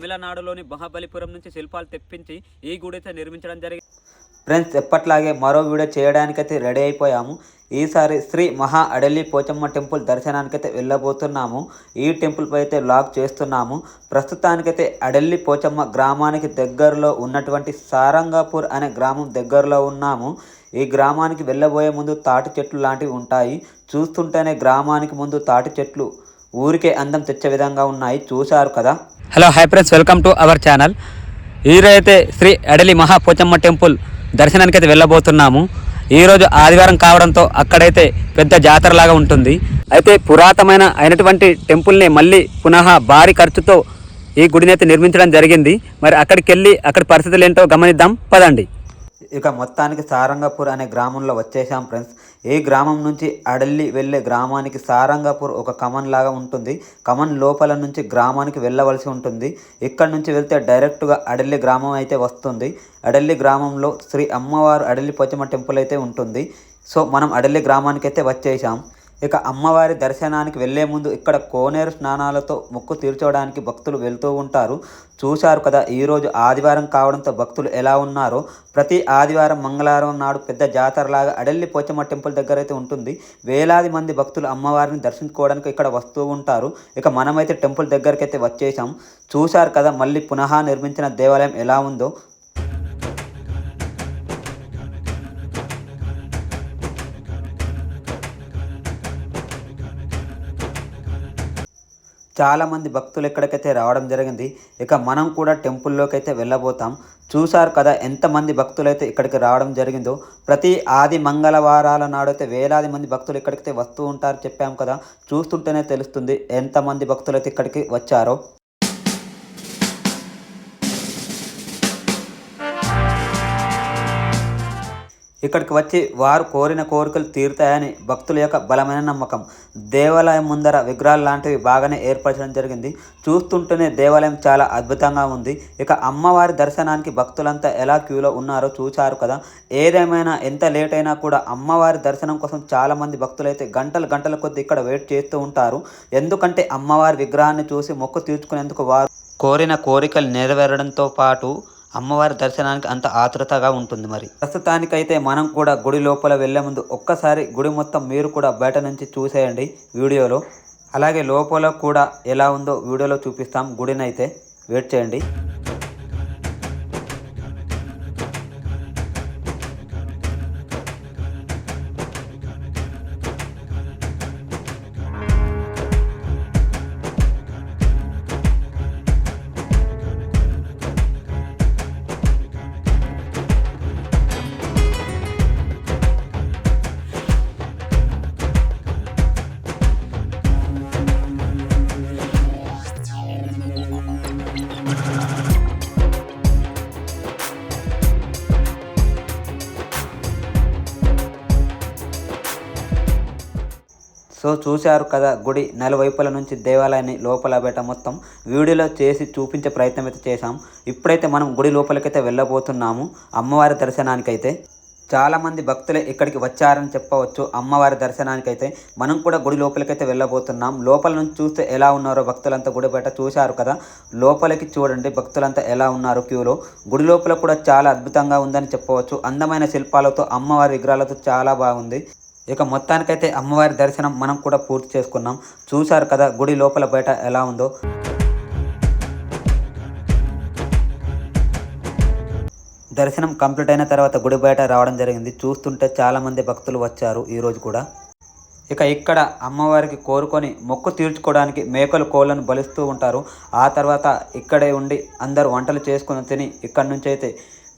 తమిళనాడులోని మహాబలిపురం నుంచి శిల్పాలు తెప్పించి ఈ గుడి అయితే నిర్మించడం జరిగింది. ఫ్రెండ్స్ ఎప్పట్లాగే మరో వీడియో చేయడానికైతే రెడీ అయిపోయాము. ఈసారి శ్రీ మహా అడలి పోచమ్మ టెంపుల్ దర్శనానికైతే వెళ్ళబోతున్నాము. ఈ టెంపుల్పై అయితే లాక్ చేస్తున్నాము. ప్రస్తుతానికైతే అడల్లి పోచమ్మ గ్రామానికి దగ్గరలో ఉన్నటువంటి సారంగాపూర్ అనే గ్రామం దగ్గరలో ఉన్నాము. ఈ గ్రామానికి వెళ్ళబోయే ముందు తాటి చెట్లు లాంటివి ఉంటాయి. చూస్తుంటేనే గ్రామానికి ముందు తాటి చెట్లు ఊరికే అందం తెచ్చే విధంగా ఉన్నాయి. చూశారు కదా? Hello hi friends welcome to our channel. ఈరోజైతే శ్రీ అడలి మహాపోచమ్మ టెంపుల్ దర్శనానికి అయితే వెళ్ళబోతున్నాము ఈరోజు ఆదివారం కావడంతో అక్కడైతే పెద్ద జాతరలాగా ఉంటుంది. అయితే పురాతనమైన అయినటువంటి టెంపుల్ని మళ్ళీ పునః భారీ ఖర్చుతో ఈ గుడిని అయితే నిర్మించడం జరిగింది. మరి అక్కడికి వెళ్ళి అక్కడ పరిస్థితులు ఏంటో గమనిద్దాం. పదండి. ఇక మొత్తానికి సారంగపూర్ అనే గ్రామంలో వచ్చేసాం ఫ్రెండ్స్. ఈ గ్రామం నుంచి అడల్లి వెళ్ళే గ్రామానికి సారంగపూర్ ఒక కమన్ లాగా ఉంటుంది. కమన్ లోపల నుంచి గ్రామానికి వెళ్ళవలసి ఉంటుంది. ఇక్కడ నుంచి వెళ్తే డైరెక్ట్గా అడల్లి గ్రామం అయితే వస్తుంది. అడల్లి గ్రామంలో శ్రీ అమ్మవారు అడల్లి పోచమ్మ టెంపుల్ అయితే ఉంటుంది. సో మనం అడల్లి గ్రామానికి అయితే వచ్చేసాం. ఇక అమ్మవారి దర్శనానికి వెళ్ళే ముందు ఇక్కడ కోనేరు స్నానాలతో మొక్కు తీర్చోవడానికి భక్తులు వెళ్తూ ఉంటారు. చూశారు కదా ఈరోజు ఆదివారం కావడంతో భక్తులు ఎలా ఉన్నారో. ప్రతి ఆదివారం మంగళవారం నాడు పెద్ద జాతరలాగా అడల్లి పోచమ్మ టెంపుల్ దగ్గర అయితే ఉంటుంది. వేలాది మంది భక్తులు అమ్మవారిని దర్శించుకోవడానికి ఇక్కడ వస్తూ ఉంటారు. ఇక మనమైతే టెంపుల్ దగ్గరికి అయితే వచ్చేసాం చూశారు కదా మళ్ళీ పునః నిర్మించిన దేవాలయం ఎలా ఉందో. చాలామంది భక్తులు ఇక్కడికైతే రావడం జరిగింది ఇక మనం కూడా టెంపుల్లోకి అయితే వెళ్ళబోతాం. చూశారు కదా ఎంతమంది భక్తులైతే ఇక్కడికి రావడం జరిగిందో. ప్రతి ఆది మంగళవారాల నాడైతే వేలాది మంది భక్తులు ఇక్కడికైతే వస్తూ ఉంటారు చెప్పాం కదా. చూస్తుంటేనే తెలుస్తుంది ఎంతమంది భక్తులైతే ఇక్కడికి వచ్చారో. ఇక్కడికి వచ్చి వారు కోరిన కోరికలు తీరుతాయని భక్తుల యొక్క బలమైన నమ్మకం. దేవాలయం ముందర విగ్రహాలు లాంటివి బాగానే ఏర్పరచడం జరిగింది. చూస్తుంటేనే దేవాలయం చాలా అద్భుతంగా ఉంది. ఇక అమ్మవారి దర్శనానికి భక్తులంతా ఎలా క్యూలో ఉన్నారో చూచారు కదా. ఏదేమైనా ఎంత లేట్ అయినా కూడా అమ్మవారి దర్శనం కోసం చాలామంది భక్తులైతే గంటలు గంటల కొద్ది ఇక్కడ వెయిట్ చేస్తూ ఉంటారు. ఎందుకంటే అమ్మవారి విగ్రహాన్ని చూసి మొక్కు తీర్చుకునేందుకు వారు కోరిన కోరికలు నెరవేరడంతో పాటు అమ్మవారి దర్శనానికి అంత ఆతృతగా ఉంటుంది మరి. ప్రస్తుతానికైతే మనం కూడా గుడి లోపల వెళ్ళే ముందు ఒక్కసారి గుడి మొత్తం మీరు కూడా బయట నుంచి చూసేయండి వీడియోలో. అలాగే లోపల కూడా ఎలా ఉందో వీడియోలో చూపిస్తాం. గుడినైతే వెయిట్ చేయండి. సో చూశారు కదా గుడి నలువైపుల నుంచి దేవాలయాన్ని లోపల బయట మొత్తం. వీడియోలో చేసి చూపించే ప్రయత్నం అయితే చేశాం. ఇప్పుడైతే మనం గుడి లోపలికైతే వెళ్ళబోతున్నాము అమ్మవారి దర్శనానికైతే. చాలామంది భక్తులు ఇక్కడికి వచ్చారని చెప్పవచ్చు అమ్మవారి దర్శనానికైతే. మనం కూడా గుడి లోపలికైతే వెళ్ళబోతున్నాం. లోపల నుంచి చూస్తే ఎలా ఉన్నారో భక్తులంతా గుడి బయట చూశారు కదా. లోపలికి చూడండి భక్తులంతా ఎలా ఉన్నారు క్యూలో. గుడి లోపల కూడా చాలా అద్భుతంగా ఉందని చెప్పవచ్చు. అందమైన శిల్పాలతో అమ్మవారి విగ్రహాలతో చాలా బాగుంది. ఇక మొత్తానికైతే అమ్మవారి దర్శనం మనం కూడా పూర్తి చేసుకున్నాం. చూశారు కదా గుడి లోపల బయట ఎలా ఉందో. దర్శనం కంప్లీట్ అయిన తర్వాత గుడి బయట రావడం జరిగింది. చూస్తుంటే చాలామంది భక్తులు వచ్చారు ఈరోజు కూడా. ఇక ఇక్కడ అమ్మవారికి కోరుకొని మొక్కు తీర్చుకోవడానికి మేకలు కోళ్ళను బలిస్తూ ఉంటారు. ఆ తర్వాత ఇక్కడే ఉండి అందరూ వంటలు చేసుకుని తిని ఇక్కడి నుంచి అయితే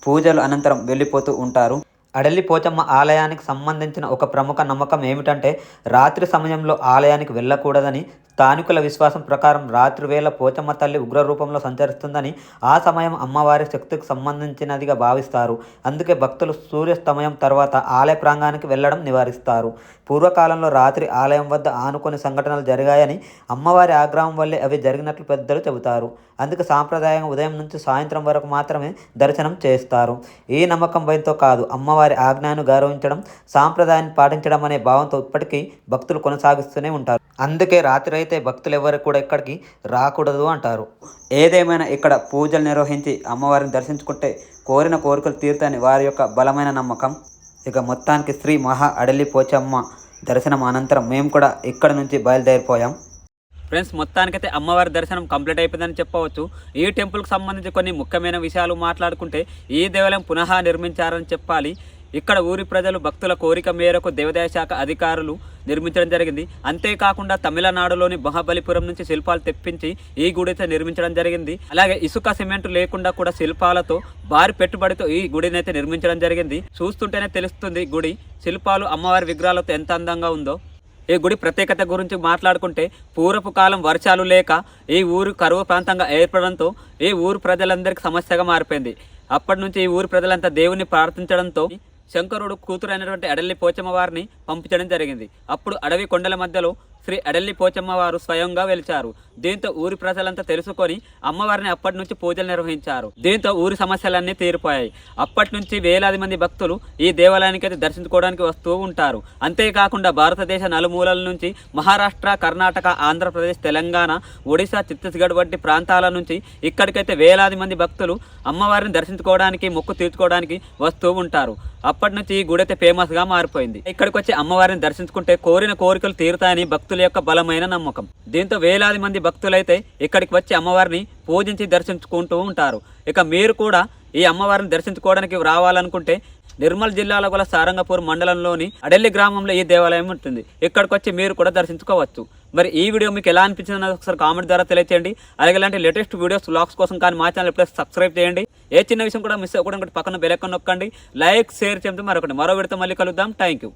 పూజలు అనంతరం వెళ్ళిపోతూ ఉంటారు. అడలి పోచమ్మ ఆలయానికి సంబంధించిన ఒక ప్రముఖ నమ్మకం ఏమిటంటే రాత్రి సమయంలో ఆలయానికి వెళ్ళకూడదని స్థానికుల విశ్వాసం ప్రకారం రాత్రివేళ పోచమ్మ తల్లి ఉగ్ర రూపంలో సంచరిస్తుందని ఆ సమయం అమ్మవారి శక్తికి సంబంధించినదిగా భావిస్తారు. అందుకే భక్తులు సూర్యాస్తమయం తర్వాత ఆలయ ప్రాంగానికి వెళ్ళడం నివారిస్తారు. పూర్వకాలంలో రాత్రి ఆలయం వద్ద ఆనుకొని సంఘటనలు జరిగాయని అమ్మవారి ఆగ్రహం వల్లే అవి జరిగినట్లు పెద్దలు చెబుతారు. అందుకే సాంప్రదాయం ఉదయం నుంచి సాయంత్రం వరకు మాత్రమే దర్శనం చేస్తారు. ఈ నమ్మకం భయంతో కాదు అమ్మవారి ఆజ్ఞను గౌరవించడం సాంప్రదాయాన్ని పాటించడం అనే భావంతో ఇప్పటికీ భక్తులు కొనసాగిస్తూనే ఉంటారు. అందుకే రాత్రి అయితే అయితే భక్తులు ఎవరు కూడా ఇక్కడికి రాకూడదు అంటారు. ఏదేమైనా ఇక్కడ పూజలు నిర్వహించి అమ్మవారిని దర్శించుకుంటే కోరిన కోరికలు తీరుతాయని వారి యొక్క బలమైన నమ్మకం. ఇక మొత్తానికి శ్రీ మహా అడలి పోచమ్మ దర్శనం అనంతరం మేము కూడా ఇక్కడ నుంచి బయలుదేరిపోయాం. ఫ్రెండ్స్ మొత్తానికైతే అమ్మవారి దర్శనం కంప్లీట్ అయిపోయిందని చెప్పవచ్చు. ఈ టెంపుల్కి సంబంధించి కొన్ని ముఖ్యమైన విషయాలు మాట్లాడుకుంటే ఈ దేవాలయం పునః నిర్మించారని చెప్పాలి. ఇక్కడ ఊరి ప్రజలు భక్తుల కోరిక మేరకు దేవాదాయ శాఖ అధికారులు నిర్మించడం జరిగింది. అంతేకాకుండా తమిళనాడులోని మహాబలిపురం నుంచి శిల్పాలు తెప్పించి ఈ గుడి అయితే నిర్మించడం జరిగింది. అలాగే ఇసుక సిమెంట్ లేకుండా కూడా శిల్పాలతో భారీ పెట్టుబడితో ఈ గుడిని అయితే నిర్మించడం జరిగింది. చూస్తుంటేనే తెలుస్తుంది గుడి శిల్పాలు అమ్మవారి విగ్రహాలతో ఎంత అందంగా ఉందో. ఈ గుడి ప్రత్యేకత గురించి మాట్లాడుకుంటే పూర్వపు కాలం వర్షాలు లేక ఈ ఊరు కరువు ప్రాంతంగా ఏర్పడడంతో ఈ ఊరు ప్రజలందరికీ సమస్యగా మారిపోయింది. అప్పటి నుంచి ఈ ఊరు ప్రజలంతా దేవుని ప్రార్థించడంతో శంకరుడు కూతురు అయినటువంటి అడల్లి పోచమ్మ వారిని పంపించడం జరిగింది. అప్పుడు అడవి కొండల మధ్యలో శ్రీ అడల్లి పోచమ్మవారు స్వయంగా వెలిచారు. దీంతో ఊరి ప్రజలంతా తెలుసుకొని అమ్మవారిని అప్పటి నుంచి పూజలు నిర్వహించారు. దీంతో ఊరి సమస్యలన్నీ తీరిపోయాయి. అప్పటి నుంచి వేలాది మంది భక్తులు ఈ దేవాలయానికి అయితే దర్శించుకోవడానికి వస్తూ ఉంటారు. అంతేకాకుండా భారతదేశ నలుమూలల నుంచి మహారాష్ట్ర కర్ణాటక ఆంధ్రప్రదేశ్ తెలంగాణ ఒడిశా ఛత్తీస్గఢ్ వంటి ప్రాంతాల నుంచి ఇక్కడికైతే వేలాది మంది భక్తులు అమ్మవారిని దర్శించుకోవడానికి మొక్కు తీర్చుకోవడానికి వస్తూ ఉంటారు. అప్పటి నుంచి ఈ గుడి అయితే ఫేమస్గా మారిపోయింది. ఇక్కడికి వచ్చి అమ్మవారిని దర్శించుకుంటే కోరిన కోరికలు తీరుతాయని భక్తులు యొక్క బలమైన నమ్మకం. దీంతో వేలాది మంది భక్తులైతే ఇక్కడికి వచ్చి అమ్మవారిని పూజించి దర్శించుకుంటూ ఉంటారు. ఇక మీరు కూడా ఈ అమ్మవారిని దర్శించుకోవడానికి రావాలనుకుంటే నిర్మల్ జిల్లాలో గల సారంగపూర్ మండలంలోని అడెల్లి గ్రామంలో ఈ దేవాలయం ఉంటుంది. ఇక్కడికి వచ్చి మీరు కూడా దర్శించుకోవచ్చు. మరి ఈ వీడియో మీకు ఎలా అనిపించింది ఒకసారి కామెంట్ ద్వారా తెలియచేయండి. అలాగే ఇలాంటి లేటెస్ట్ వీడియోస్ వ్లాగ్స్ కోసం కానీ మా ఛానల్ ఎప్పుడైతే సబ్స్క్రైబ్ చేయండి. ఏ చిన్న విషయం కూడా మిస్ అవ్వకుండా పక్కన బెలెక్క నొక్కండి. లైక్ షేర్ చేయడం మరొకటి. మరో విడత మళ్ళీ కలుద్దాం. Thank you